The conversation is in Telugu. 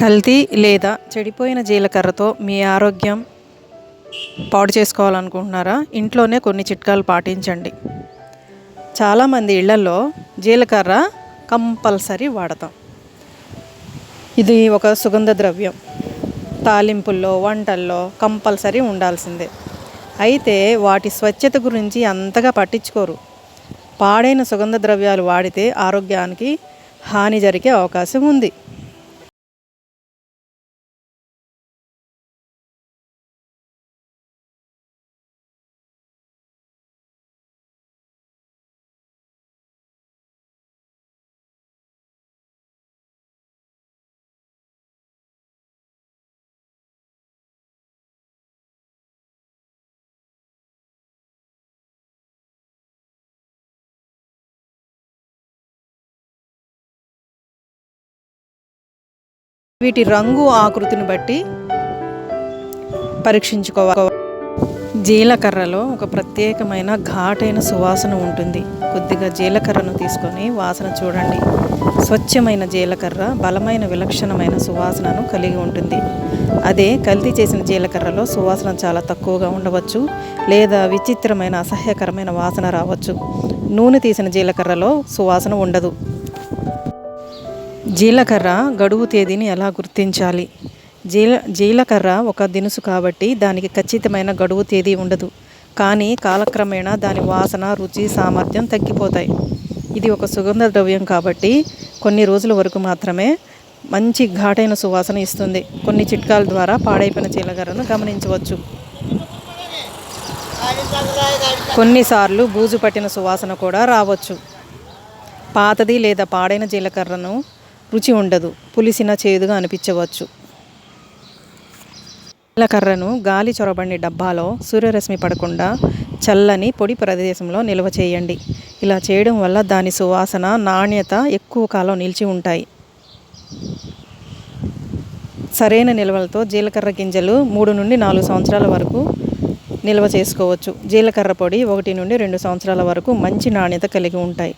కల్తీ లేదా చెడిపోయిన జీలకర్రతో మీ ఆరోగ్యం పాడు చేసుకోవాలనుకుంటున్నారా? ఇంట్లోనే కొన్ని చిట్కాలు పాటించండి. చాలామంది ఇళ్ళలో జీలకర్ర కంపల్సరీ వాడతాం. ఇది ఒక సుగంధ ద్రవ్యం. తాలింపుల్లో వంటల్లో కంపల్సరీ ఉండాల్సిందే. అయితే వాటి స్వచ్ఛత గురించి అంతగా పట్టించుకోరు. పాడైన సుగంధ ద్రవ్యాలు వాడితే ఆరోగ్యానికి హాని జరిగే అవకాశం ఉంది. వీటి రంగు ఆకృతిని బట్టి పరీక్షించుకోవాలి జీలకర్రలో ఒక ప్రత్యేకమైన ఘాటైన సువాసన ఉంటుంది. కొద్దిగా జీలకర్రను తీసుకొని వాసన చూడండి. స్వచ్ఛమైన జీలకర్ర బలమైన విలక్షణమైన సువాసనను కలిగి ఉంటుంది. అదే కల్తీ చేసిన జీలకర్రలో సువాసన చాలా తక్కువగా ఉండవచ్చు లేదా విచిత్రమైన అసహ్యకరమైన వాసన రావచ్చు. నూనె తీసిన జీలకర్రలో సువాసన ఉండదు. జీలకర్ర గడువు తేదీని ఎలా గుర్తించాలి? జీల జీలకర్ర ఒక దినుసు కాబట్టి దానికి ఖచ్చితమైన గడువు తేదీ ఉండదు. కానీ కాలక్రమేణా దాని వాసన రుచి సామర్థ్యం తగ్గిపోతాయి. ఇది ఒక సుగంధ ద్రవ్యం కాబట్టి కొన్ని రోజుల వరకు మాత్రమే మంచి ఘాటైన సువాసన ఇస్తుంది. కొన్ని చిట్కాల ద్వారా పాడైపోయిన జీలకర్రను గమనించవచ్చు. కొన్నిసార్లు బూజు పట్టిన సువాసన కూడా రావచ్చు. పాతది లేదా పాడైన జీలకర్రను రుచి ఉండదు. పులిసిన చేదుగా అనిపించవచ్చు. జీలకర్రను గాలి చొరబడిన డబ్బాలో సూర్యరశ్మి పడకుండా చల్లని పొడి ప్రదేశంలో నిల్వ చేయండి. ఇలా చేయడం వల్ల దాని సువాసన నాణ్యత ఎక్కువ కాలం నిలిచి ఉంటాయి. సరైన నిల్వలతో జీలకర్ర గింజలు మూడు నుండి నాలుగు సంవత్సరాల వరకు నిల్వ చేసుకోవచ్చు. జీలకర్ర పొడి ఒకటి నుండి రెండు సంవత్సరాల వరకు మంచి నాణ్యత కలిగి ఉంటాయి.